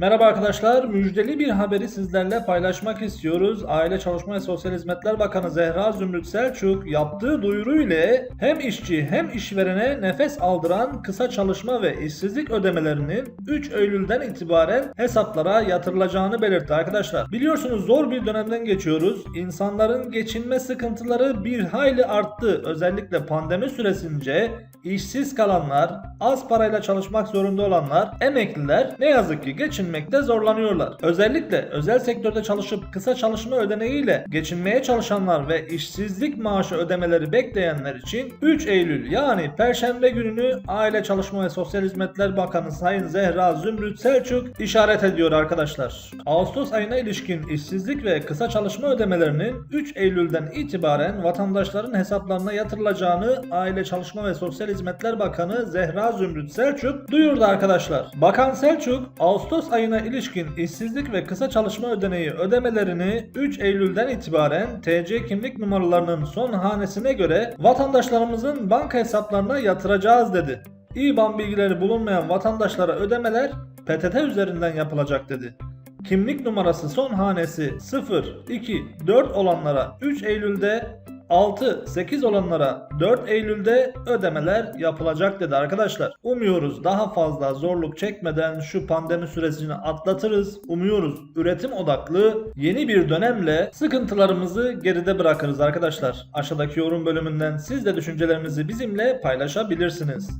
Merhaba arkadaşlar, müjdeli bir haberi sizlerle paylaşmak istiyoruz. Aile Çalışma ve Sosyal Hizmetler Bakanı Zehra Zümrüt Selçuk yaptığı duyuru ile hem işçi hem işverene nefes aldıran kısa çalışma ve işsizlik ödemelerinin 3 Eylül'den itibaren hesaplara yatırılacağını belirtti arkadaşlar. Biliyorsunuz zor bir dönemden geçiyoruz. İnsanların geçinme sıkıntıları bir hayli arttı. Özellikle pandemi süresince işsiz kalanlar, az parayla çalışmak zorunda olanlar, emekliler ne yazık ki geçinmekte zorlanıyorlar. Özellikle özel sektörde çalışıp kısa çalışma ödeneğiyle geçinmeye çalışanlar ve işsizlik maaşı ödemeleri bekleyenler için 3 Eylül yani Perşembe gününü Aile Çalışma ve Sosyal Hizmetler Bakanı Sayın Zehra Zümrüt Selçuk işaret ediyor arkadaşlar. Ağustos ayına ilişkin işsizlik ve kısa çalışma ödemelerinin 3 Eylül'den itibaren vatandaşların hesaplarına yatırılacağını Aile Çalışma ve Sosyal Hizmetler Bakanı Zehra Zümrüt Selçuk duyurdu arkadaşlar. Bakan Selçuk, Ağustos ayına ilişkin işsizlik ve kısa çalışma ödeneği ödemelerini 3 Eylül'den itibaren TC kimlik numaralarının son hanesine göre vatandaşlarımızın banka hesaplarına yatıracağız dedi. İBAN bilgileri bulunmayan vatandaşlara ödemeler PTT üzerinden yapılacak dedi. Kimlik numarası son hanesi 0, 2, 4 olanlara 3 Eylül'de 6, 8 olanlara 4 Eylül'de ödemeler yapılacak dedi arkadaşlar. Umuyoruz daha fazla zorluk çekmeden şu pandemi sürecini atlatırız. Umuyoruz üretim odaklı yeni bir dönemle sıkıntılarımızı geride bırakırız arkadaşlar. Aşağıdaki yorum bölümünden siz de düşüncelerinizi bizimle paylaşabilirsiniz.